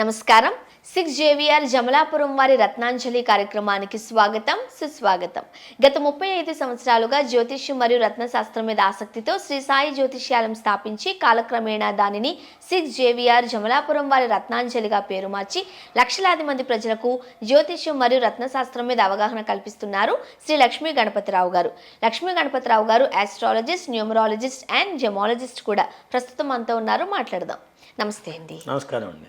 నమస్కారం. Six JVR Jamalapuram వారి రత్నాంజలి కార్యక్రమానికి స్వాగతం సుస్వాగతం. గత ముప్పై ఐదు సంవత్సరాలుగా జ్యోతిష్యం మరియు రత్నశాస్త్రం మీద ఆసక్తితో శ్రీ సాయి జ్యోతిష్యాలయం స్థాపించి కాలక్రమేణా దానిని సిక్స్ జేవిఆర్ జమలాపురం వారి రత్నాంజలిగా పేరు మార్చి లక్షలాది మంది ప్రజలకు జ్యోతిష్యం మరియు రత్నశాస్త్రం మీద అవగాహన కల్పిస్తున్నారు శ్రీ లక్ష్మీ గణపతిరావు గారు. లక్ష్మీ గణపతిరావు గారు ఆస్ట్రాలజిస్ట్ న్యూమరాలజిస్ట్ అండ్ జెమాలజిస్ట్ కూడా. ప్రస్తుతం అంతా ఉన్నారు మాట్లాడదాం. నమస్తే అండి. నమస్కారం అండి.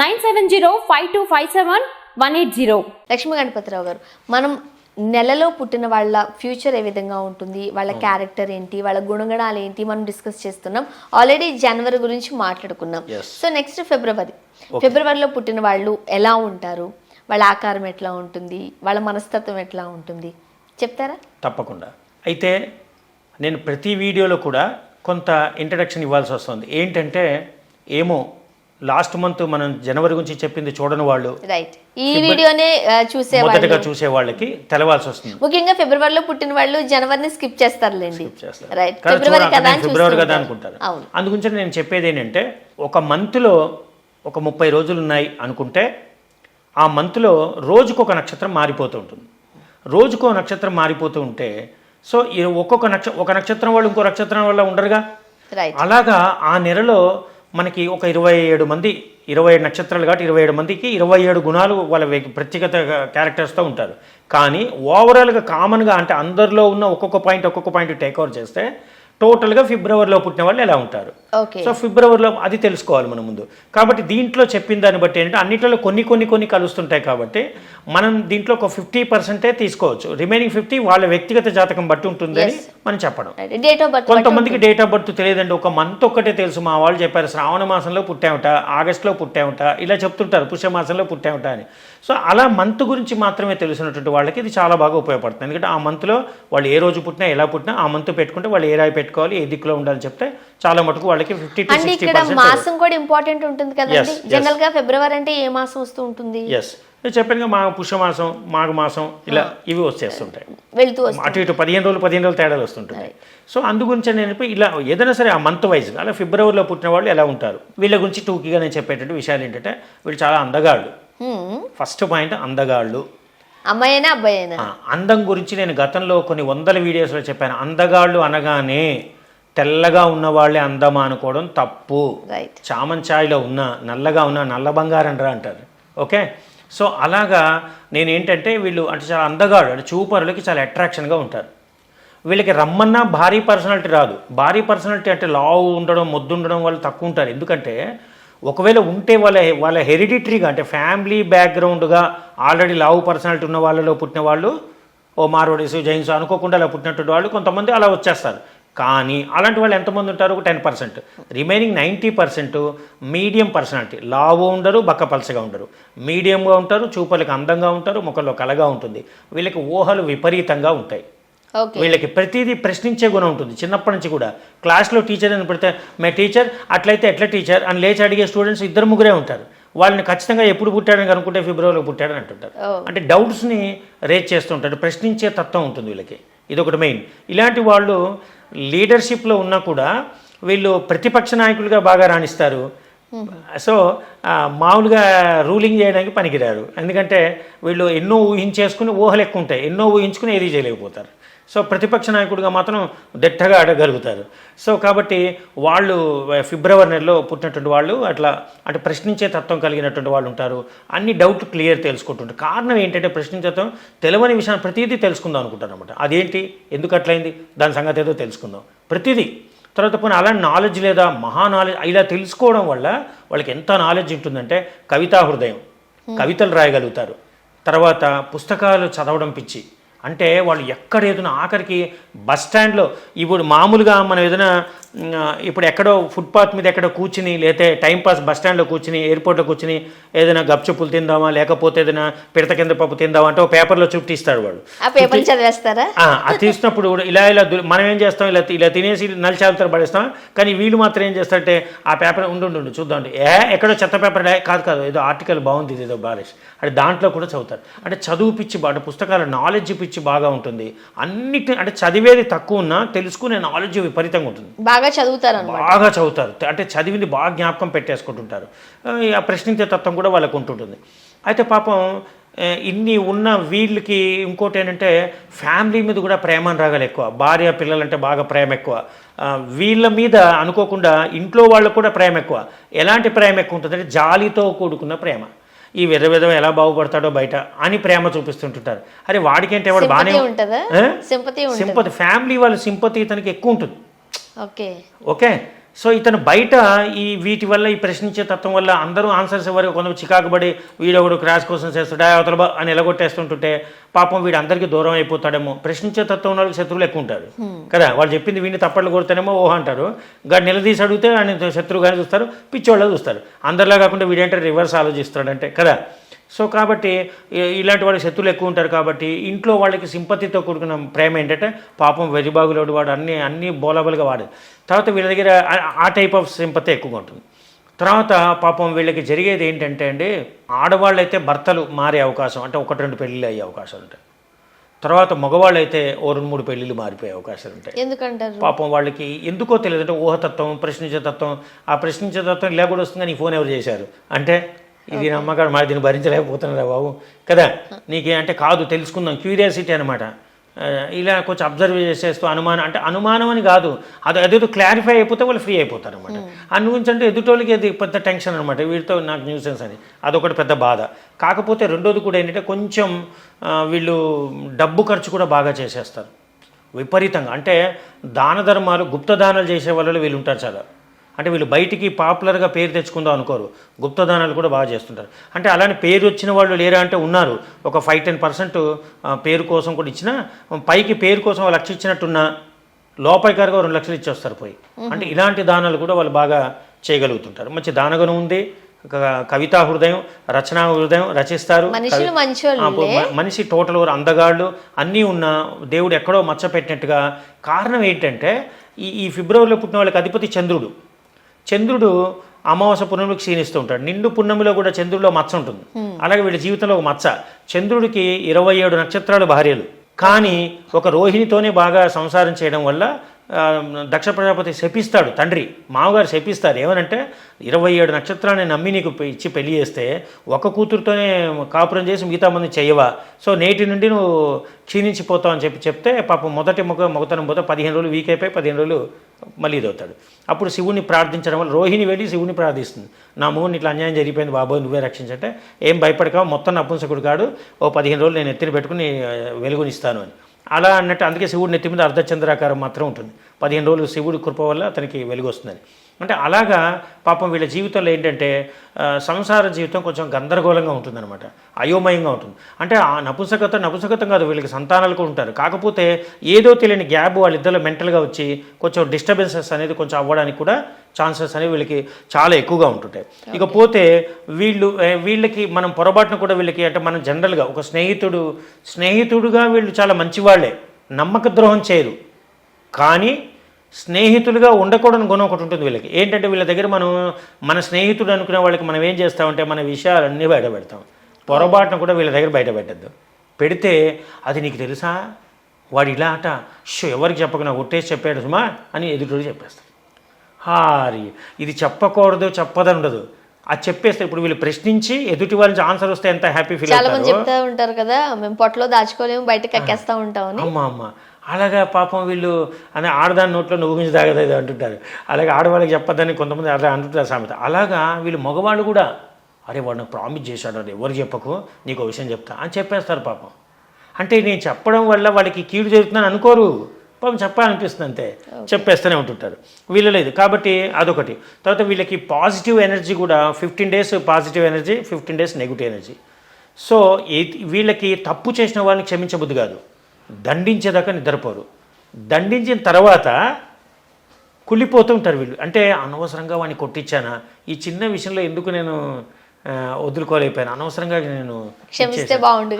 nine seven zero five two five seven one eight zero. Lakshmi Ganapathi Rao garu మనం నెలలో పుట్టిన వాళ్ళ ఫ్యూచర్ ఏ విధంగా ఉంటుంది? వాళ్ళ క్యారెక్టర్ ఏంటి? వాళ్ళ గుణగణాలు ఏంటి? మనం డిస్కస్ చేస్తున్నాం. ఆల్రెడీ జనవరి గురించి మాట్లాడుకున్నాం. సో నెక్స్ట్ ఫిబ్రవరి. ఫిబ్రవరిలో పుట్టిన వాళ్ళు ఎలా ఉంటారు? వాళ్ళ ఆకారం ఎట్లా ఉంటుంది? వాళ్ళ మనస్తత్వం ఎట్లా ఉంటుంది? చెప్తారా? తప్పకుండా. అయితే నేను ప్రతి వీడియోలో కూడా కొంత ఇంట్రడక్షన్ ఇవ్వాల్సి వస్తుంది. ఏంటంటే ఏమో లాస్ట్ మంత్ మనం జనవరి గురించి చెప్పింది చూడని వాళ్ళు రైట్ ఈ వీడియోనే చూసే మొదటగా చూసే వాళ్ళకి తెలవాల్సి వస్తుంది. ముఖ్యంగా ఫిబ్రవరిలో పుట్టిన వాళ్ళు జనవరిని స్కిప్ చేస్తారులేండి. రైట్ ఫిబ్రవరి కదా ఫిబ్రవరి. అనుకుంటారు అందుగురించి నేను చెప్పేది ఏంటంటే ఒక మంత్లో ఒక ముప్పై రోజులు ఉన్నాయి అనుకుంటే ఆ మంత్లో రోజుకు ఒక నక్షత్రం మారిపోతూ ఉంటుంది. రోజుకో నక్షత్రం మారిపోతూ ఉంటే సో ఒక్కొక్క నక్ష ఒక నక్షత్రం వాళ్ళు ఇంకో నక్షత్రం వల్ల ఉండరుగా? అలాగా ఆ నెలలో మనకి ఒక ఇరవై ఏడు మంది ఇరవై ఏడు నక్షత్రాలు కాబట్టి ఇరవై ఏడు మందికి ఇరవై ఏడు గుణాలు వాళ్ళ ప్రత్యేకత క్యారెక్టర్స్తో ఉంటారు. కానీ ఓవరాల్గా కామన్గా అంటే అందరిలో ఉన్న ఒక్కొక్క పాయింట్ ఒక్కొక్క పాయింట్ టేక్ ఓవర్ చేస్తే టోటల్గా ఫిబ్రవరిలో పుట్టిన వాళ్ళు ఎలా ఉంటారు? సో ఫిబ్రవరిలో అది తెలుసుకోవాలి మనం ముందు. కాబట్టి దీంట్లో చెప్పిన దాన్ని బట్టి ఏంటంటే అన్నిటిలో కొన్ని కొన్ని కొన్ని కలుస్తుంటాయి కాబట్టి మనం దీంట్లో ఒక ఫిఫ్టీ పర్సెంటే తీసుకోవచ్చు. రిమైనింగ్ ఫిఫ్టీ వాళ్ళ వ్యక్తిగత జాతకం బట్టి ఉంటుంది అని మనం చెప్పడం. డేట్ ఆఫ్ బర్త్ కొంతమందికి డేట్ ఆఫ్ బర్త్ తెలియదండి. ఒక మంత్ ఒక్కటే తెలుసు. మా వాళ్ళు చెప్పారు శ్రావణ మాసంలో పుట్టామట ఆగస్టులో పుట్టామట ఇలా చెప్తుంటారు. పుష్యమాసంలో పుట్టామట అని. సో అలా మంత్ గురించి మాత్రమే తెలిసినటువంటి వాళ్ళకి ఇది చాలా బాగా ఉపయోగపడుతుంది. ఎందుకంటే ఆ మంత్లో వాళ్ళు ఏ రోజు పుట్టినా ఎలా పుట్టినా ఆ మంత్ పెట్టుకుంటే వాళ్ళు ఏ రాయి పెట్టుకోవాలి ఏ దిక్కులో ఉండాలని చెప్తే చాలా మటుకు వాళ్ళకి ఫిఫ్టీ టు సిక్స్టీ మాసం కూడా ఇంపార్టెంట్ ఉంటుంది కదండి. Yes. జనరల్గా ఫిబ్రవరి అంటే ఏ మాసం వస్తూ ఉంటుంది? ఎస్ నేను చెప్పాను మా పుష్యమాసం మాఘ మాసం ఇలా ఇవి వచ్చేస్తుంటాయి. వెళ్తూ అటు ఇటు పదిహేను రోజులు పదిహేను రోజులు తేడాలు వస్తుంటాయి సో అందు గురించి నేను ఇలా ఏదైనా సరే ఆ మంత్ వైజ్ అలా ఫిబ్రవరిలో పుట్టిన వాళ్ళు ఎలా ఉంటారు? వీళ్ళ గురించి టూకీగా నేను చెప్పేటట్టు విషయాలు ఏంటంటే వీళ్ళు చాలా అందగాళ్ళు. First point అందగాళ్ళు. అమ్మాయినా అబ్బాయినా? అందం గురించి నేను గతంలో కొన్ని వందల వీడియోస్లో చెప్పాను. అందగాళ్ళు అనగానే తెల్లగా ఉన్న వాళ్ళే అందమా అనుకోవడం తప్పు. రైట్ చామన్ ఛాయ్లో ఉన్న నల్లగా ఉన్న నల్ల బంగారం రా అంటారు. ఓకే? సో అలాగా నేను ఏంటంటే వీళ్ళు అంటే చాలా అందగాడు అంటే చూపరులకి చాలా అట్రాక్షన్గా ఉంటారు. వీళ్ళకి రమ్మన్నా భారీ పర్సనాలిటీ రాదు. భారీ పర్సనాలిటీ అంటే లావు ఉండడం మొద్దు ఉండడం వాళ్ళు తక్కువ ఉంటారు. ఎందుకంటే ఒకవేళ ఉంటే వాళ్ళ వాళ్ళ హెరిడిటరీగా అంటే ఫ్యామిలీ బ్యాక్గ్రౌండ్గా ఆల్రెడీ లావు పర్సనాలిటీ ఉన్న వాళ్ళలో పుట్టిన వాళ్ళు ఓ మార్వడీస్ జైన్స్ అనుకోకుండా అలా పుట్టినటువంటి వాళ్ళు కొంతమంది అలా వచ్చేస్తారు. కానీ అలాంటి వాళ్ళు ఎంతమంది ఉంటారు? ఒక ten percent. Remaining ninety percent medium personality. లావు ఉండరు బక్క పలసగా ఉండరు. మీడియంగా ఉంటారు చూపలకి అందంగా ఉంటారు ముఖంలో కలగా ఉంటుంది. వీళ్ళకి ఊహలు విపరీతంగా ఉంటాయి. వీళ్ళకి ప్రతిదీ ప్రశ్నించే గుణం ఉంటుంది. చిన్నప్పటి నుంచి కూడా. క్లాస్లో టీచర్ అని పెడితే మే టీచర్ అట్లయితే ఎట్లా టీచర్? అని లేచి అడిగే స్టూడెంట్స్ ఇద్దరు ముగ్గురే ఉంటారు. వాళ్ళని ఖచ్చితంగా ఎప్పుడు పుట్టాడని అనుకుంటే ఫిబ్రవరిలో పుట్టాడని అంటుంటారు. అంటే డౌట్స్ని రేజ్ చేస్తుంటారు ప్రశ్నించే తత్వం ఉంటుంది వీళ్ళకి. ఇది ఒకటి మెయిన్. ఇలాంటి వాళ్ళు లీడర్షిప్లో ఉన్నా కూడా వీళ్ళు ప్రతిపక్ష నాయకులుగా బాగా రాణిస్తారు. సో మామూలుగా రూలింగ్ చేయడానికి పనికిరారు. ఎందుకంటే వీళ్ళు ఎన్నో ఊహించేసుకుని ఊహలు ఎక్కువ ఉంటాయి ఎన్నో ఊహించుకుని ఏది చేయలేకపోతారు. సో ప్రతిపక్ష నాయకుడిగా మాత్రం దిట్టగా అడగలుగుతారు సో కాబట్టి వాళ్ళు ఫిబ్రవరి నెలలో పుట్టినటువంటి వాళ్ళు అట్లా అంటే ప్రశ్నించే తత్వం కలిగినటువంటి వాళ్ళు ఉంటారు. అన్ని డౌట్ క్లియర్ తెలుసుకుంటుంటారు. కారణం ఏంటంటే ప్రశ్నించే తత్వం తెలియని విషయాన్ని ప్రతిదీ తెలుసుకుందాం అనుకుంటారు అనమాట అదేంటి? ఎందుకు అట్లయింది? దాని సంగతి ఏదో తెలుసుకుందాం. ప్రతిదీ. తర్వాత పోనీ అలాంటి నాలెడ్జ్ లేదా మహా నాలెడ్జ్ ఇలా తెలుసుకోవడం వల్ల వాళ్ళకి ఎంత నాలెడ్జ్ ఉంటుందంటే కవితా హృదయం. కవితలు రాయగలుగుతారు. తర్వాత పుస్తకాలు చదవడం పిచ్చి. అంటే వాళ్ళు ఎక్కడ ఏదైనా ఆఖరికి బస్ స్టాండ్లో ఇప్పుడు మామూలుగా మనం ఏదైనా ఇప్పుడు ఎక్కడో ఫుట్పాత్ మీద ఎక్కడో కూర్చుని లేతే టైంపాస్ బస్ స్టాండ్లో కూర్చుని ఎయిర్పోర్ట్లో కూర్చుని ఏదైనా గప్చుప్పులు తిందామా లేకపోతే ఏదైనా పిడత కింద పప్పు తిందామా అంటే ఒక పేపర్లో వాడు. పేపర్ చదివేస్తారా? ఆ, అది తీసినప్పుడు ఇలా ఇలా మనం ఏం చేస్తాం ఇలా ఇలా తినేసి నలిచాలతో పడేస్తాం కానీ వీళ్ళు మాత్రం ఏం చేస్తారంటే ఆ పేపర్ ఉండు చూద్దాం అంటే, ఏ ఎక్కడో చెత్త పేపర్ కాదు కాదు ఏదో ఆర్టికల్ బాగుంది ఇది ఏదో బాలేష్ అంటే దాంట్లో కూడా చదువుతారు. అంటే చదువు పిచ్చి బాగా పుస్తకాల నాలెడ్జ్ పిచ్చి బాగా ఉంటుంది. అన్నిటి అంటే చదివేది తక్కువ ఉన్నా తెలుసుకునే నాలెడ్జ్ విపరీతంగా ఉంటుంది. బాగా చదువుతారు బాగా చదువుతారు. అంటే చదివింది బాగా జ్ఞాపకం పెట్టేసుకుంటుంటారు. ఆ, ప్రశ్నించే తత్వం కూడా వాళ్ళకు ఉంటుంటుంది. అయితే పాపం ఇన్ని ఉన్న వీళ్ళకి ఇంకోటి ఏంటంటే ఫ్యామిలీ మీద కూడా ప్రేమ రాగాలి ఎక్కువ. భార్య పిల్లలంటే బాగా ప్రేమ ఎక్కువ. వీళ్ళ మీద అనుకోకుండా ఇంట్లో వాళ్ళకు కూడా ప్రేమ ఎక్కువ. ఎలాంటి ప్రేమ ఎక్కువ ఉంటుంది అంటే జాలితో కూడుకున్న ప్రేమ. ఈ విధ విధం ఎలా బాగుపడతాడో బయట అని ప్రేమ చూపిస్తుంటుంటారు. అరే వాడికేంటే? వాడు బాగానే సింపతి ఫ్యామిలీ వాళ్ళ సింపతి ఇతనికి ఎక్కువ ఉంటుంది. ఓకే. ఓకే? సో ఇతను బయట ఈ వీటి వల్ల ఈ ప్రశ్నించే తత్వం వల్ల అందరూ ఆన్సర్స్ ఎవరు? కొంత చికాకు పడి వీడొకడు క్రాష్ కోసం చేస్తాడా అవతల అని ఎలగొట్టేస్తుంటుంటే పాపం వీడు అందరికీ దూరం అయిపోతాడేమో. ప్రశ్నించే తత్వం వాళ్ళకి శత్రువులు ఎక్కువ ఉంటారు. కదా వాళ్ళు చెప్పింది వీడిని తప్పట్లు కొడితేనేమో ఓహో అంటారు. గాడు నిలదీసి అడిగితే ఆయన శత్రువుగానే చూస్తారు పిచ్చోళ్ళ చూస్తారు. అందరిలా కాకుండా వీడేంటే రివర్స్ ఆలోచిస్తాడంటే కదా? సో కాబట్టి ఇలాంటి వాళ్ళకి శత్రువులు ఎక్కువ ఉంటారు కాబట్టి ఇంట్లో వాళ్ళకి సింపతితో కూడుకున్న ప్రేమ ఏంటంటే పాపం వెరిబాగులోడు వాడు అన్ని అన్ని బోలబలుగా వాడు. తర్వాత వీళ్ళ దగ్గర ఆ- టైప్ ఆఫ్ సింపతి ఎక్కువగా ఉంటుంది. తర్వాత పాపం వీళ్ళకి జరిగేది ఏంటంటే అండి ఆడవాళ్ళు అయితే భర్తలు మారే అవకాశం అంటే ఒకటి రెండు పెళ్ళిళ్ళు అయ్యే అవకాశాలు ఉంటాయి. తర్వాత మగవాళ్ళు అయితే ఓ రెండు మూడు పెళ్ళిళ్ళు మారిపోయే అవకాశాలు ఉంటాయి. ఎందుకంటారు? పాపం వాళ్ళకి ఎందుకో తెలియదు అంటే ఊహతత్వం ప్రశ్నించే తత్వం ఆ ప్రశ్నించే తత్వం ఇలా కూడా వస్తుంది ఫోన్ ఎవరు చేశారు? అంటే ఇది నమ్మకాడు మరి దీన్ని భరించలేకపోతున్నారా బాబు? కదా నీకే అంటే కాదు తెలుసుకుందాం. క్యూరియాసిటీ అనమాట ఇలా కొంచెం అబ్జర్వ్ చేసేస్తూ అనుమానం అంటే అనుమానం అని కాదు. అది అదేదో క్లారిఫై అయిపోతే వాళ్ళు ఫ్రీ అయిపోతారు అనమాట అందు గురించి అంటే ఎదుటోళ్ళకి అది పెద్ద టెన్షన్ అనమాట వీటితో నాకు న్యూసెన్స్ అని. అదొకటి పెద్ద బాధ. కాకపోతే రెండోది కూడా ఏంటంటే కొంచెం వీళ్ళు డబ్బు ఖర్చు కూడా బాగా చేసేస్తారు. విపరీతంగా. అంటే దాన ధర్మాలు గుప్త దానాలు చేసే వాళ్ళు వీళ్ళు ఉంటారు చాలా. అంటే వీళ్ళు బయటికి పాపులర్గా పేరు తెచ్చుకుందాం అనుకోరు. గుప్త దానాలు కూడా బాగా చేస్తుంటారు. అంటే అలానే పేరు వచ్చిన వాళ్ళు లేరా అంటే ఉన్నారు. ఒక ఫైవ్ టెన్ పర్సెంట్ పేరు కోసం కూడా ఇచ్చినా పైకి పేరు కోసం ఒక లక్ష ఇచ్చినట్టున్నా లోపలికారుగా రెండు లక్షలు ఇచ్చేస్తారు పోయి. అంటే ఇలాంటి దానాలు కూడా వాళ్ళు బాగా చేయగలుగుతుంటారు. మంచి దానగుణం ఉంది. కవితా హృదయం రచనా హృదయం రచిస్తారు. మనిషి టోటల్ అందగాళ్ళు అన్నీ ఉన్న దేవుడు ఎక్కడో మచ్చ పెట్టినట్టుగా కారణం ఏంటంటే ఈ ఈ ఫిబ్రవరిలో పుట్టిన వాళ్ళకి అధిపతి చంద్రుడు. చంద్రుడు అమావాస పున్నమిలో క్షీణిస్తూ ఉంటాడు నిండు పున్నమిలో కూడా చంద్రుడిలో మచ్చ ఉంటుంది. అలాగే వీళ్ళ జీవితంలో ఒక మచ్చ. చంద్రుడికి ఇరవై ఏడు నక్షత్రాలు భార్యలు. కానీ ఒక రోహిణితోనే బాగా సంసారం చేయడం వల్ల దక్ష ప్రజాపతి శపిస్తాడు తండ్రి. మామగారు శపిస్తారు. ఏమనంటే ఇరవై ఏడు నక్షత్రాన్ని నమ్మి నీకు ఇచ్చి పెళ్ళి చేస్తే ఒక కూతురుతోనే కాపురం చేసి మిగతా మంది చేయవా? సో నేటి నుండి నువ్వు క్షీణించిపోతావు అని చెప్పి చెప్తే పాపం మొదటి మొగ మొగతనం పోతే పదిహేను రోజులు వీక్ అయిపోయి పదిహేను రోజులు మళ్ళీ ఇదవుతాడు అప్పుడు శివుణ్ణి ప్రార్థించడం వల్ల రోహిణి వెళ్ళి శివుని ప్రార్థిస్తుంది. నా మూని ఇట్లా అన్యాయం జరిగిపోయింది బాబోయ్ నువ్వే రక్షించంటే. ఏం భయపడకావు? మొత్తం నపుంసకుడు కాడు. ఓ పదిహేను రోజులు నేను ఎత్తిన పెట్టుకుని వెలుగునిస్తాను అని. అలా అన్నట్టు అందుకే శివుడు నెత్తి మీద అర్ధచంద్రాకారం మాత్రం ఉంటుంది. పదిహేను రోజులు శివుడి కృప వల్ల అతనికి వెలుగు వస్తుందని అంటే అలాగా పాపం వీళ్ళ జీవితంలో ఏంటంటే సంసార జీవితం కొంచెం గందరగోళంగా ఉంటుందన్నమాట. అయోమయంగా ఉంటుంది. అంటే ఆ నపుంసకత నపుంసకతం కాదు వీళ్ళకి సంతానాలు కూడా ఉంటారు. కాకపోతే ఏదో తెలియని గ్యాప్ వాళ్ళిద్దరిలో మెంటల్గా వచ్చి కొంచెం డిస్టర్బెన్సెస్ అనేది కొంచెం అవ్వడానికి కూడా ఛాన్సెస్ అనేవి వీళ్ళకి చాలా ఎక్కువగా ఉంటుంటాయి. ఇకపోతే వీళ్ళు వీళ్ళకి మనం పొరపాటున కూడా వీళ్ళకి అంటే మనం జనరల్గా ఒక స్నేహితుడు స్నేహితుడుగా వీళ్ళు చాలా మంచివాళ్ళే నమ్మక ద్రోహం చేయరు. కానీ స్నేహితులుగా ఉండకూడని గుణం ఒకటి ఉంటుంది వీళ్ళకి. ఏంటంటే వీళ్ళ దగ్గర మనం మన స్నేహితుడు అనుకునే వాళ్ళకి మనం ఏం చేస్తామంటే మన విషయాలన్నీ బయట పెడతాం. పొరపాటున కూడా వీళ్ళ దగ్గర బయట పెట్టద్దు. పెడితే అది నీకు తెలుసా? వాడు ఇలా అట షో ఎవరికి చెప్పకుండా ఒట్టేసి చెప్పాడు సుమా అని ఎదుటి చెప్పేస్తాం హారి ఇది చెప్పకూడదు చెప్పదని ఉండదు అది చెప్పేస్తే ఇప్పుడు వీళ్ళు ప్రశ్నించి ఎదుటి వాళ్ళ ఆన్సర్ వస్తే ఎంత హ్యాపీ ఫీల్ చాలా మంది చెప్తా ఉంటారు కదా మేము పొట్టలో దాచుకోలేము బయటకు కక్కేస్తా ఉంటామని అమ్మ అమ్మ. అలాగా పాపం వీళ్ళు అని ఆడదాని నోట్లో నువ్వు గురించి తాగదు అంటుంటారు. అలాగే ఆడవాళ్ళకి చెప్పొద్దని కొంతమంది అలా అంటుంటారు సామెత. అలాగా వీళ్ళు మగవాళ్ళు కూడా అరే వాడు నాకు ప్రామిస్ చేశాడు అది ఎవరు చెప్పకు నీకు ఒక విషయం చెప్తా అని చెప్పేస్తారు పాపం. అంటే నేను చెప్పడం వల్ల వాళ్ళకి కీడు జరుగుతుందని అనుకోరు. పాపం చెప్పాలనిపిస్తుంది అంతే. చెప్పేస్తూనే ఉంటుంటారు. వీళ్ళు లేదు. కాబట్టి అదొకటి. తర్వాత వీళ్ళకి పాజిటివ్ ఎనర్జీ కూడా fifteen days positive energy fifteen days negative energy. So వీళ్ళకి తప్పు చేసిన వాళ్ళని క్షమించబుద్ధి కాదు. దండించేదాకా నిద్రపోరు. దండించిన తర్వాత కుళ్ళిపోతూ ఉంటారు వీళ్ళు. అంటే అనవసరంగా వాడిని కొట్టించానా? ఈ చిన్న విషయంలో ఎందుకు నేను వదులుకోలేకపోయాను? అనవసరంగా నేను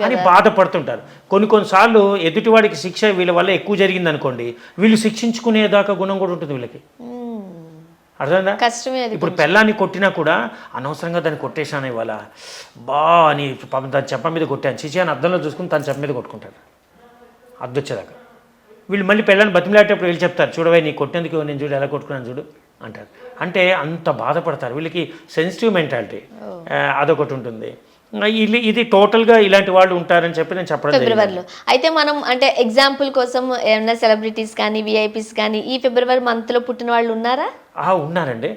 అని బాధపడుతుంటారు. కొన్ని కొన్నిసార్లు ఎదుటివాడికి శిక్ష వీళ్ళ వల్ల ఎక్కువ జరిగింది అనుకోండి వీళ్ళు శిక్షించుకునేదాకా గుణం కూడా ఉంటుంది వీళ్ళకి. అర్థమైందా? ఇప్పుడు పెళ్ళాన్ని కొట్టినా కూడా అనవసరంగా దాన్ని కొట్టేశాను ఇవాళ? బా అని పాపం దాని చెప్ప మీద కొట్టాను. చిచి అని అద్దంలో చూసుకుని తన చెప్ప మీద కొట్టుకుంటాడు. అద్దొచ్చేదాకా వీళ్ళు మళ్ళీ పెళ్ళాన్ని బతిమలాడేటప్పుడు వీళ్ళు చెప్తారు చూడవే నీ కొట్టేందుకు నేను చూడు ఎలా కొట్టుకున్నాను చూడు అంటారు. అంటే అంత బాధపడతారు. వీళ్ళకి సెన్సిటివ్ మెంటాలిటీ అదొకటి ఉంటుంది. ఇది టోటల్గా ఇలాంటి వాళ్ళు ఉంటారని చెప్పి నేను చెప్పడం. ఫిబ్రవరిలో. అయితే మనం అంటే ఎగ్జాంపుల్ కోసం ఏమైనా సెలబ్రిటీస్ కానీ విఐపీస్ కానీ ఈ ఫిబ్రవరి మంత్లో పుట్టిన వాళ్ళు ఉన్నారా? ఆ, ఉన్నారండి.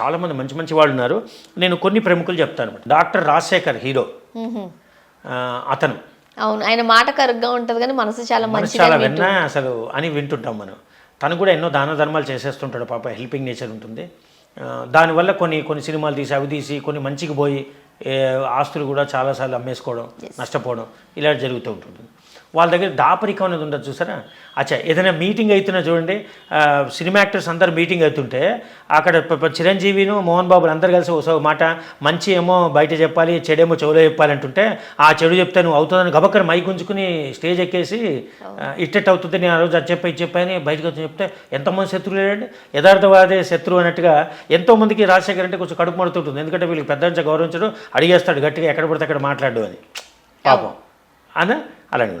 చాలామంది మంచి మంచి వాళ్ళు ఉన్నారు. నేను కొన్ని ప్రముఖులు చెప్తాను డాక్టర్ రాజశేఖర్ హీరో. అతను. అవును ఆయన మాట కరుగ్గా ఉంటది కానీ మనసు చాలా మనసు చాలా విన్నా అసలు అని వింటుంటాం మనం. తను కూడా ఎన్నో దాన ధర్మాలు చేసేస్తుంటాడు పాప హెల్పింగ్ నేచర్ ఉంటుంది. దానివల్ల కొన్ని కొన్ని సినిమాలు తీసి అవి తీసి కొన్ని మంచికి పోయి ఆస్తులు కూడా చాలాసార్లు అమ్మేసుకోవడం నష్టపోవడం ఇలా జరుగుతూ ఉంటుంది వాళ్ళ దగ్గర దాపరికం అనేది ఉండదు చూసారా? అచ్చా ఏదైనా మీటింగ్ అవుతున్నా చూడండి సినిమా యాక్టర్స్ అందరు మీటింగ్ అవుతుంటే అక్కడ చిరంజీవిను మోహన్ బాబులు అందరు కలిసి ఒక మాట మంచి ఏమో బయట చెప్పాలి చెడేమో చెవులో చెప్పాలి అంటుంటే ఆ చెడు చెప్తే నువ్వు అవుతుందని గబక్కన మైక్ ఉంచుకుని స్టేజ్ ఎక్కేసి ఇట్టెట్ అవుతుంది నేను ఆ రోజు అది చెప్పి ఇది చెప్పని బయటకు వచ్చి చెప్తే ఎంతమంది శత్రువు లేడండి యథార్థవాదే శత్రువు అన్నట్టుగా ఎంతోమందికి రాజశేఖర్ అంటే కొంచెం కడుపు మడుతుంటుంది. ఎందుకంటే వీళ్ళకి పెద్ద గౌరవించడు అడిగేస్తాడు గట్టిగా ఎక్కడ పడితే అక్కడ మాట్లాడు అని. పాపం. అన? అలాగే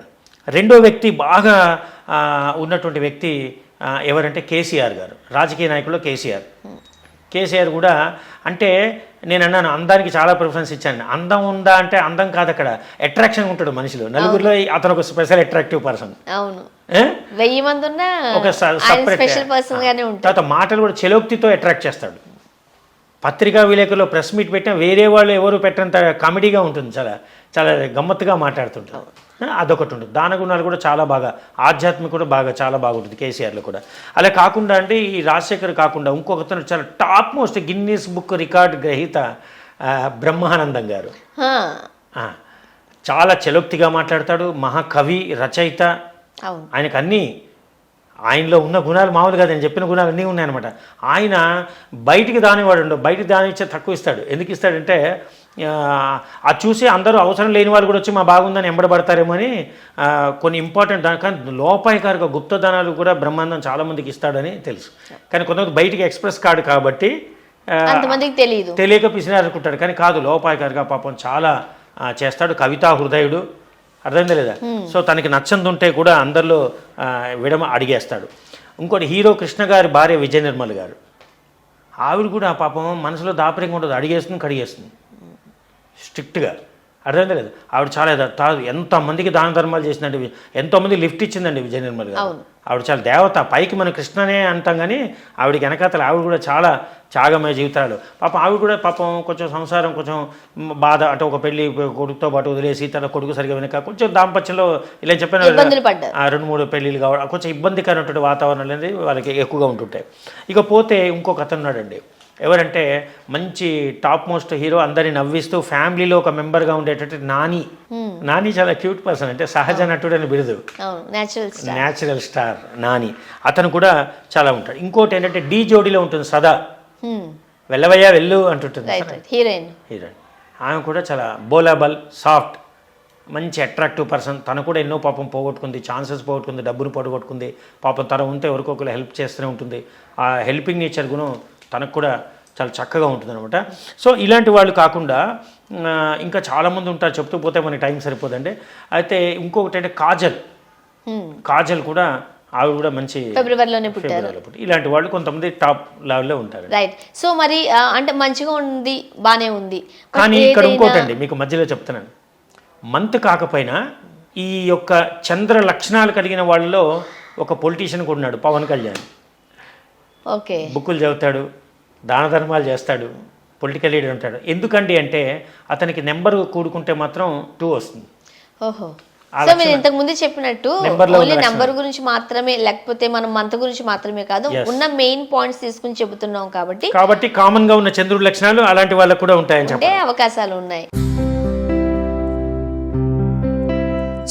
రెండో వ్యక్తి బాగా ఉన్నటువంటి వ్యక్తి ఎవరంటే కేసీఆర్ గారు రాజకీయ నాయకుల్లో కేసీఆర్. కేసీఆర్ కూడా అంటే నేను అన్నాను అందానికి చాలా ప్రిఫరెన్స్ ఇచ్చాను. అందం ఉందా అంటే అందం కాదు అక్కడ. అట్రాక్షన్ ఉంటాడు మనిషిలో. నలుగురిలో అతను ఒక స్పెషల్ అట్రాక్టివ్ పర్సన్ అవును. వెయ్యి మంది ఉన్నా ఒక స- ఆయన separate- స్పెషల్ పర్సన్ గానే ఉంటారు తర్వాత మాటలు కూడా చెలోక్తితో అట్రాక్ట్ చేస్తాడు. పత్రికా విలేకరులో ప్రెస్ మీట్ పెట్టినా వేరే వాళ్ళు ఎవరు పెట్టంత కామెడీగా ఉంటుంది. చాలా చాలా గమ్మత్తుగా మాట్లాడుతుంటారు. అదొకటి ఉంటుంది. దాన గుణాలు కూడా చాలా బాగా ఆధ్యాత్మిక కూడా బాగా చాలా బాగుంటుంది కేసీఆర్లో కూడా. అలా కాకుండా అంటే ఈ రాజశేఖర్ కాకుండా ఇంకొకతను చాలా top most Guinness book record గ్రహీత బ్రహ్మానందం గారు. చాలా చెలోక్తిగా మాట్లాడతాడు మహాకవి రచయిత. ఆయనకు అన్నీ ఆయనలో ఉన్న గుణాలు మామూలు కాదు నేను చెప్పిన గుణాలు అన్నీ ఉన్నాయన్నమాట. ఆయన బయటికి దానివాడు ఉండవు బయటికి దాని ఇచ్చే తక్కువ ఇస్తాడు. ఎందుకు ఇస్తాడంటే అది చూసి అందరూ అవసరం లేని వాళ్ళు కూడా వచ్చి మా బాగుందని ఎంబడబడతారేమో అని కొన్ని ఇంపార్టెంట్ దాని కానీ లోపాయకారిక గుప్తదానాలు కూడా బ్రహ్మాండం చాలామందికి ఇస్తాడని తెలుసు. కానీ కొంతమంది బయటికి ఎక్స్ప్రెస్ కార్డు కాబట్టి తెలియదు తెలియక పిసినారు అనుకుంటాడు కానీ కాదు లోపాయకారిగా పాపం చాలా చేస్తాడు. కవితా హృదయుడు. అర్థమైందా లేదా? సో తనకి నచ్చంది ఉంటే కూడా అందరిలో విడమ అడిగేస్తాడు. ఇంకోటి హీరో కృష్ణ గారి భార్య విజయ నిర్మల్ గారు. ఆవిడ కూడా పాపం మనసులో దాపరికం ఉండదు. అడిగేస్తుంది కడిగేస్తుంది. స్ట్రిక్ట్గా. అర్థమైందా లేదు? ఆవిడ చాలా ఎంతమందికి దాన ధర్మాలు చేసిందండి ఎంతోమంది లిఫ్ట్ ఇచ్చిందండి విజయ నిర్మల్ గారు. ఆవిడ చాలా దేవత. పైకి మన కృష్ణనే అంటాం కానీ ఆవిడకి వెనకాతల ఆవిడ కూడా చాలా త్యాగమయ జీవితాలు. పాపం ఆవిడ కూడా పాపం కొంచెం సంసారం కొంచెం బాధ అంటే ఒక పెళ్ళి కొడుకుతో పాటు వదిలేసి తన కొడుకు సరిగా వెనక కొంచెం దాంపత్యంలో ఇలా చెప్పాను రెండు మూడు పెళ్ళిళ్ళు కావడం కొంచెం ఇబ్బందికరమైనటువంటి వాతావరణం అనేది వాళ్ళకి ఎక్కువగా ఉంటుంటాయి. ఇక పోతే ఇంకొక అతను ఉన్నాడండి. ఎవరంటే మంచి టాప్ మోస్ట్ హీరో అందరిని నవ్విస్తూ ఫ్యామిలీలో ఒక మెంబర్గా ఉండేటట్టు నాని. నాని చాలా క్యూట్ పర్సన్ అంటే సహజ నటుడు అని బిరుదు. అవును natural star natural star Nani. అతను కూడా చాలా ఉంటాడు. ఇంకోటి ఏంటంటే డీ జోడీలో ఉంటుంది సదా. వెళ్ళవయ్యా వెళ్ళు అంటుంటుంది. హీరోయిన్ హీరోయిన్ ఆమె కూడా చాలా బోలాబల్ సాఫ్ట్ మంచి అట్రాక్టివ్ పర్సన్ తను కూడా ఎన్నో పాపం పోగొట్టుకుంది ఛాన్సెస్ పోగొట్టుకుంది డబ్బును పోగొట్టుకుంది. పాపం తన ఉంటే ఎవరికొకరు హెల్ప్ చేస్తూనే ఉంటుంది. ఆ హెల్పింగ్ నేచర్ గుణం తనకు కూడా చాలా చక్కగా ఉంటుంది అనమాట సో ఇలాంటి వాళ్ళు కాకుండా ఇంకా చాలామంది ఉంటారు చెప్తూ పోతే మనకి టైం సరిపోదండి. అయితే ఇంకొకటి అంటే కాజల్ కాజల్ కూడా ఆవిడ కూడా మంచి ఫిబ్రవరిలోనే పుట్టారు. ఇలాంటి వాళ్ళు కొంతమంది టాప్ లెవెల్లో ఉంటారు రైట్. సో మరి అంటే మంచిగా ఉంది బానే ఉంది. కానీ ఇక్కడ ఇంకోటండి మీకు మధ్యలో చెప్తున్నాను. మంత్ కాకపోయినా ఈ యొక్క చంద్ర లక్షణాలు కలిగిన వాళ్ళలో ఒక పొలిటీషియన్ కూడా ఉన్నాడు పవన్ కళ్యాణ్. ఓకే. బుక్కులు చదువుతాడు దాన ధర్మాలు చేస్తాడు పొలిటికల్ లీడర్ ఉంటాడు. ఎందుకండి అంటే అతనికి నెంబర్ కూడుకుంటే మాత్రం టూ వస్తుంది. ఓహో. సో మీరు ఇంతకు ముందు చెప్పినట్టు ఓన్లీ. నెంబర్ గురించి మాత్రమే లేకపోతే మనం మంత్ గురించి మాత్రమే కాదు. ఉన్న మెయిన్ పాయింట్స్ తీసుకుని చెబుతున్నాం కాబట్టి కాబట్టి కామన్గా ఉన్న చంద్రుడి లక్షణాలు అలాంటి వాళ్ళకు కూడా ఉంటాయని అవకాశాలు ఉన్నాయి.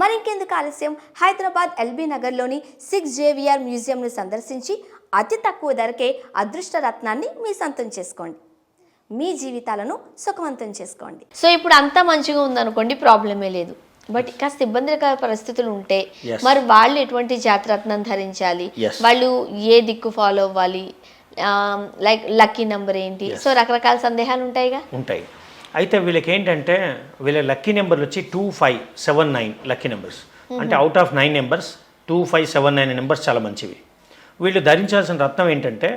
మరింకెందుకు ఆలస్యం? హైదరాబాద్ ఎల్బీ నగర్లోని సిక్స్ జేవిఆర్ మ్యూజియంను సందర్శించి అతి తక్కువ ధరకే అదృష్ట రత్నాన్ని మీ సొంతం చేసుకోండి. మీ జీవితాలను సుఖవంతం చేసుకోండి. సో ఇప్పుడు అంతా మంచిగా ఉందనుకోండి ప్రాబ్లమే లేదు. బట్ కాస్త ఇబ్బందికర పరిస్థితులు ఉంటే. మరి వాళ్ళు ఎటువంటి జాతరత్నం ధరించాలి. వాళ్ళు ఏ దిక్కు ఫాలో అవ్వాలి? లైక్ లక్కీ నెంబర్ ఏంటి? సో రకరకాల సందేహాలు ఉంటాయిగా? ఉంటాయి. అయితే వీళ్ళకి ఏంటంటే వీళ్ళ లక్కీ నెంబర్లు వచ్చి two five seven nine lucky numbers. అంటే out of nine numbers two five seven nine numbers చాలా మంచివి. వీళ్ళు ధరించాల్సిన రత్నం ఏంటంటే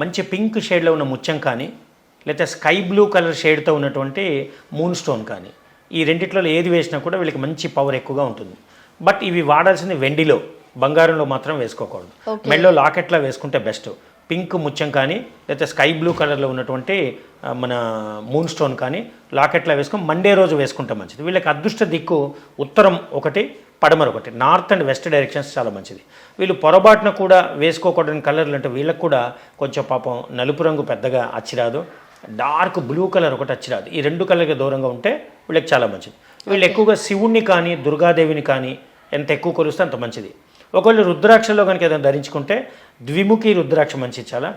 మంచి పింక్ షేడ్లో ఉన్న ముత్యం కానీ లేకపోతే స్కై బ్లూ కలర్ షేడ్తో ఉన్నటువంటి మూన్ స్టోన్ కానీ ఈ రెండిట్లో ఏది వేసినా కూడా వీళ్ళకి మంచి పవర్ ఎక్కువగా ఉంటుంది. బట్ ఇవి వాడాల్సింది వెండిలో బంగారంలో మాత్రం వేసుకోకూడదు. మెడలో లాకెట్లా వేసుకుంటే బెస్ట్. పింక్ ముత్యం కానీ లేకపోతే స్కై బ్లూ కలర్లో ఉన్నటువంటి మన మూన్ స్టోన్ కానీ లాకెట్లా వేసుకొని మండే రోజు వేసుకుంటే మంచిది. వీళ్ళకి అదృష్ట దిక్కు ఉత్తరం ఒకటి పడమర ఒకటి. నార్త్ అండ్ వెస్ట్ డైరెక్షన్స్ చాలా మంచిది. వీళ్ళు పొరపాటున కూడా వేసుకోకూడని కలర్లు అంటే వీళ్ళకి కూడా కొంచెం పాపం నలుపు రంగు పెద్దగా అచ్చిరాదు. డార్క్ బ్లూ కలర్ ఒకటి అచ్చిరాదు. ఈ రెండు కలర్కి దూరంగా ఉంటే వీళ్ళకి చాలా మంచిది. వీళ్ళు ఎక్కువగా శివుణ్ణి కానీ దుర్గాదేవిని కానీ ఎంత ఎక్కువ కొలిస్తే అంత మంచిది. ఒకవేళ రుద్రాక్షలో కనుక ఏదైనా ధరించుకుంటే ద్విముఖి రుద్రాక్ష మంచిది చాలా.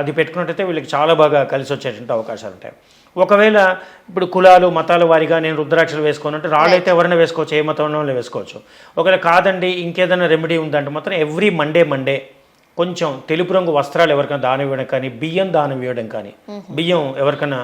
అది పెట్టుకున్నట్టయితే వీళ్ళకి చాలా బాగా కలిసి వచ్చేటువంటి అవకాశాలు ఉంటాయి. ఒకవేళ ఇప్పుడు కులాలు మతాల వారిగా నేను రుద్రాక్షలు వేసుకోను అంటే రాళ్ళు అయితే ఎవరైనా వేసుకోవచ్చు ఏ మతంలో వేసుకోవచ్చు. ఒకవేళ కాదండి ఇంకేదైనా రెమెడీ ఉందంటే మాత్రం ఎవ్రీ మండే మండే కొంచెం తెలుపు రంగు వస్త్రాలు ఎవరికైనా దానం ఇవ్వడం కానీ బియ్యం దానం ఇవ్వడం కానీ బియ్యం ఎవరికైనా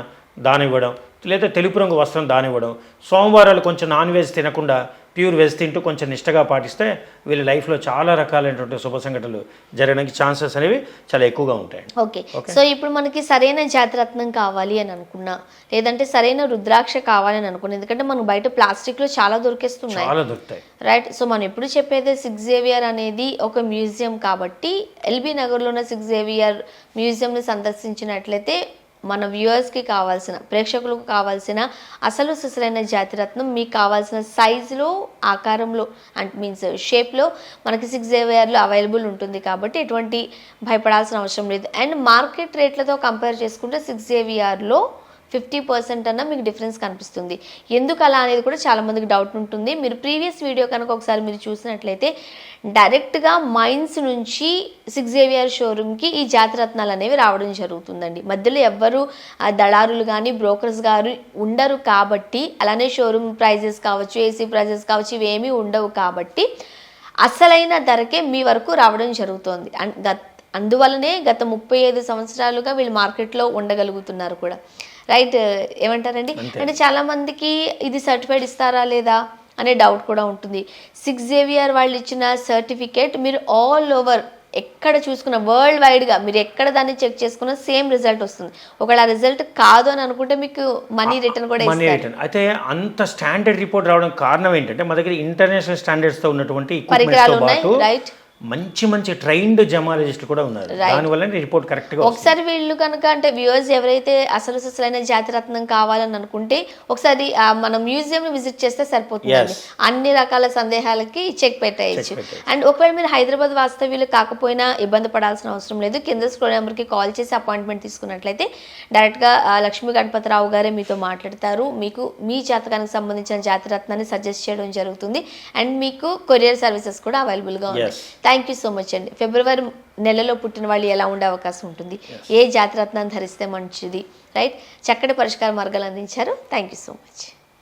దానం ఇవ్వడం లేదా తెలుపు రంగు వస్త్రం దానం ఇవ్వడం సోమవారాలు కొంచెం నాన్ వెజ్ తినకుండా ప్యూర్ వెజ్ తింటూ కొంచెం నిష్టగా పాటిస్తే వీళ్ళ లైఫ్లో చాలా రకాలైనటువంటి శుభ సంఘటనలు జరగడానికి ఛాన్సెస్ అనేవి చాలా ఎక్కువగా ఉంటాయి. ఓకే. సో ఇప్పుడు మనకి సరైన జాతిరత్నం కావాలి అని అనుకున్నా లేదంటే సరైన రుద్రాక్ష కావాలి అని అనుకున్నా ఎందుకంటే మనకు బయట ప్లాస్టిక్లో చాలా దొరికేస్తున్నాయి. చాలా దొరుకుతాయి. రైట్ సో మనం ఎప్పుడు చెప్పేది సిక్స్ జేవియర్ అనేది ఒక మ్యూజియం కాబట్టి ఎల్బీ నగర్లో ఉన్న సిక్స్ జేవియర్ మ్యూజియంని సందర్శించినట్లయితే మన వ్యూవర్స్కి కావాల్సిన ప్రేక్షకులకు కావాల్సిన అసలు సిసలైన జాతిరత్నం మీకు కావాల్సిన సైజులో ఆకారంలో అండ్ మీన్స్ షేప్లో మనకి సిక్స్ జేవియర్లో అవైలబుల్ ఉంటుంది కాబట్టి ఎటువంటి భయపడాల్సిన అవసరం లేదు. అండ్ మార్కెట్ రేట్లతో కంపేర్ చేసుకుంటే సిక్స్ జేవిఆర్లో ఫిఫ్టీ పర్సెంట్ అన్న మీకు డిఫరెన్స్ కనిపిస్తుంది. ఎందుకు అలా అనేది కూడా చాలామందికి డౌట్ ఉంటుంది. మీరు ప్రీవియస్ వీడియో కనుక ఒకసారి మీరు చూసినట్లయితే డైరెక్ట్గా మైన్స్ నుంచి సిక్స్ జేవియర్ షోరూమ్కి ఈ జాతిరత్నాలు అనేవి రావడం జరుగుతుందండి. మధ్యలో ఎవ్వరు ఆ దళారులు కానీ బ్రోకర్స్ గారు ఉండరు కాబట్టి అలానే షోరూమ్ ప్రైజెస్ కావచ్చు ఏసీ ప్రైజెస్ కావచ్చు ఇవేమీ ఉండవు కాబట్టి అసలైన ధరకే మీ వరకు రావడం జరుగుతోంది. అన్- అందువల్లనే గత ముప్పై ఐదు సంవత్సరాలుగా వీళ్ళు మార్కెట్లో ఉండగలుగుతున్నారు కూడా. రైట్ ఏమంటారండి? అంటే చాలా మందికి ఇది సర్టిఫైడ్ ఇస్తారా లేదా అనే డౌట్ కూడా ఉంటుంది. సిక్స్ జేవిఆర్ వాళ్ళు ఇచ్చిన సర్టిఫికేట్ మీరు ఆల్ ఓవర్ ఎక్కడ చూసుకున్న వరల్డ్ వైడ్గా మీరు ఎక్కడ దాన్ని చెక్ చేసుకున్న సేమ్ రిజల్ట్ వస్తుంది. ఒకవేళ ఆ రిజల్ట్ కాదు అని అనుకుంటే మీకు మనీ రిటర్న్ కూడా మనీ రిటర్న్ అయితే అంత స్టాండర్డ్ రిపోర్ట్ రావడం కారణం ఏంటంటే మా దగ్గర ఇంటర్నేషనల్ స్టాండర్డ్స్తో ఉన్నటువంటి పరికరాలు ఉన్నాయి రైట్ మంచి మంచి ట్రైన్డ్ జమాలజిస్టులు కూడా ఉన్నారు. దానివల్ల రిపోర్ట్ కరెక్ట్గా ఒకసారి వీళ్ళు కనుక అంటే వ్యూవర్స్ ఎవరైతే అసలు అసలైన జాతిరత్నం కావాలని అనుకుంటే ఒకసారి మన మ్యూజియం విజిట్ చేస్తే సరిపోతుంది అన్ని రకాల సందేహాలకి చెక్ పెట్టేయచ్చు. అండ్ ఒకవేళ మీరు హైదరాబాద్ వాస్తవ్యులు కాకపోయినా ఇబ్బంది పడాల్సిన అవసరం లేదు. కింద స్క్రోల్ నెంబర్కి కాల్ చేసి అపాయింట్మెంట్ తీసుకున్నట్లయితే డైరెక్ట్గా ఆ, లక్ష్మీ గణపతిరావు గారే మీతో మాట్లాడతారు. మీకు మీ జాతకానికి సంబంధించిన జాతిరత్నాన్ని సజెస్ట్ చేయడం జరుగుతుంది. అండ్ మీకు కొరియర్ సర్వీసెస్ కూడా అవైలబుల్గా ఉన్నాయి. థ్యాంక్ యూ సో మచ్ అండి. ఫిబ్రవరి నెలలో పుట్టిన వాళ్ళు ఎలా ఉండే అవకాశం ఉంటుంది? ఏ జాతిరత్నాన్ని ధరిస్తే మంచిది? రైట్ చక్కటి పరిష్కార మార్గాలు అందించారు. Thank you so much